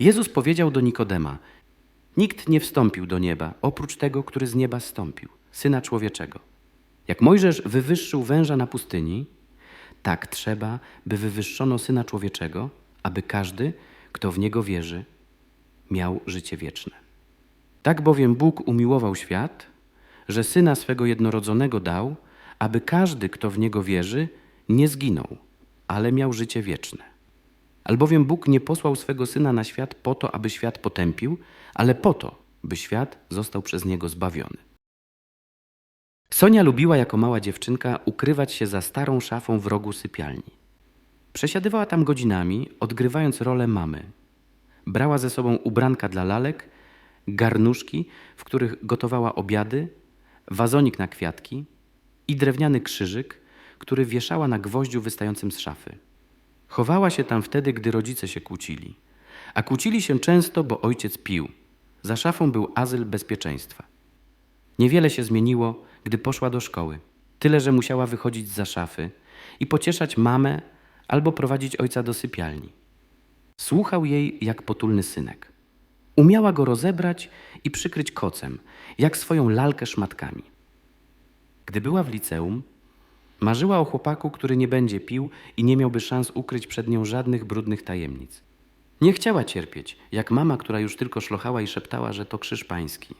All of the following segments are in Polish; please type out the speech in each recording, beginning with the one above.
Jezus powiedział do Nikodema: Nikt nie wstąpił do nieba, oprócz tego, który z nieba stąpił, syna człowieczego. Jak Mojżesz wywyższył węża na pustyni, tak trzeba, by wywyższono syna człowieczego, aby każdy, kto w niego wierzy, miał życie wieczne. Tak bowiem Bóg umiłował świat, że syna swego jednorodzonego dał, aby każdy, kto w niego wierzy, nie zginął, ale miał życie wieczne. Albowiem Bóg nie posłał swego syna na świat po to, aby świat potępił, ale po to, by świat został przez niego zbawiony. Sonia lubiła jako mała dziewczynka ukrywać się za starą szafą w rogu sypialni. Przesiadywała tam godzinami, odgrywając rolę mamy. Brała ze sobą ubranka dla lalek, garnuszki, w których gotowała obiady, wazonik na kwiatki i drewniany krzyżyk, który wieszała na gwoździu wystającym z szafy. Chowała się tam wtedy, gdy rodzice się kłócili. A kłócili się często, bo ojciec pił. Za szafą był azyl bezpieczeństwa. Niewiele się zmieniło, gdy poszła do szkoły. Tyle, że musiała wychodzić za szafy i pocieszać mamę albo prowadzić ojca do sypialni. Słuchał jej jak potulny synek. Umiała go rozebrać i przykryć kocem, jak swoją lalkę szmatkami. Gdy była w liceum, marzyła o chłopaku, który nie będzie pił i nie miałby szans ukryć przed nią żadnych brudnych tajemnic. Nie chciała cierpieć, jak mama, która już tylko szlochała i szeptała, że to krzyż pański.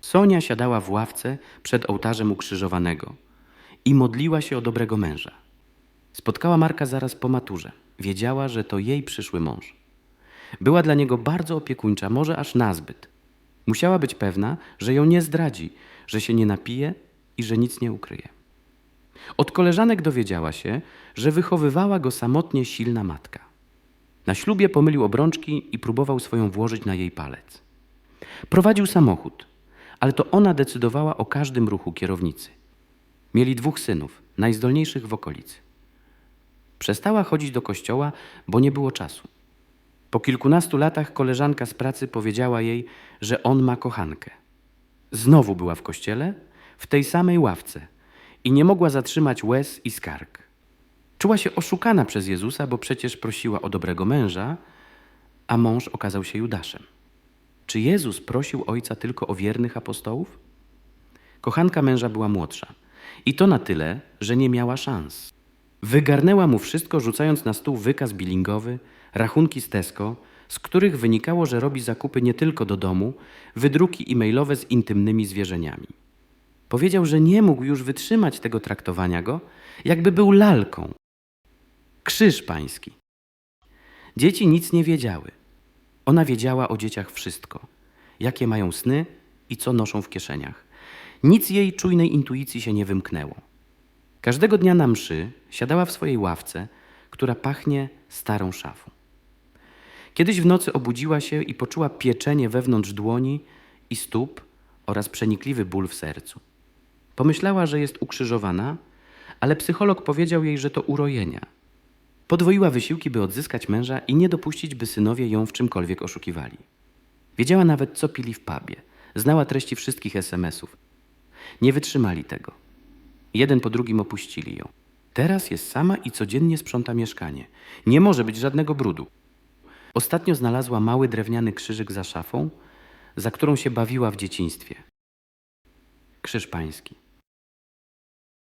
Sonia siadała w ławce przed ołtarzem ukrzyżowanego i modliła się o dobrego męża. Spotkała Marka zaraz po maturze. Wiedziała, że to jej przyszły mąż. Była dla niego bardzo opiekuńcza, może aż nazbyt. Musiała być pewna, że ją nie zdradzi, że się nie napije i że nic nie ukryje. Od koleżanek dowiedziała się, że wychowywała go samotnie silna matka. Na ślubie pomylił obrączki i próbował swoją włożyć na jej palec. Prowadził samochód, ale to ona decydowała o każdym ruchu kierownicy. Mieli dwóch synów, najzdolniejszych w okolicy. Przestała chodzić do kościoła, bo nie było czasu. Po kilkunastu latach koleżanka z pracy powiedziała jej, że on ma kochankę. Znowu była w kościele, w tej samej ławce i nie mogła zatrzymać łez i skarg. Czuła się oszukana przez Jezusa, bo przecież prosiła o dobrego męża, a mąż okazał się Judaszem. Czy Jezus prosił ojca tylko o wiernych apostołów? Kochanka męża była młodsza i to na tyle, że nie miała szans. Wygarnęła mu wszystko, rzucając na stół wykaz bilingowy, rachunki z Tesco, z których wynikało, że robi zakupy nie tylko do domu, wydruki e-mailowe z intymnymi zwierzeniami. Powiedział, że nie mógł już wytrzymać tego traktowania go, jakby był lalką. Krzyż pański. Dzieci nic nie wiedziały. Ona wiedziała o dzieciach wszystko: jakie mają sny i co noszą w kieszeniach. Nic jej czujnej intuicji się nie wymknęło. Każdego dnia na mszy siadała w swojej ławce, która pachnie starą szafą. Kiedyś w nocy obudziła się i poczuła pieczenie wewnątrz dłoni i stóp oraz przenikliwy ból w sercu. Pomyślała, że jest ukrzyżowana, ale psycholog powiedział jej, że to urojenia. Podwoiła wysiłki, by odzyskać męża i nie dopuścić, by synowie ją w czymkolwiek oszukiwali. Wiedziała nawet, co pili w pubie. Znała treści wszystkich SMS-ów. Nie wytrzymali tego. Jeden po drugim opuścili ją. Teraz jest sama i codziennie sprząta mieszkanie. Nie może być żadnego brudu. Ostatnio znalazła mały drewniany krzyżyk za szafą, za którą się bawiła w dzieciństwie. Krzyż pański.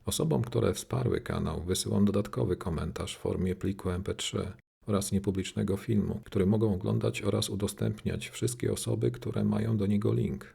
Osobom, które wsparły kanał, wysyłam dodatkowy komentarz w formie pliku MP3 oraz niepublicznego filmu, który mogą oglądać oraz udostępniać wszystkie osoby, które mają do niego link.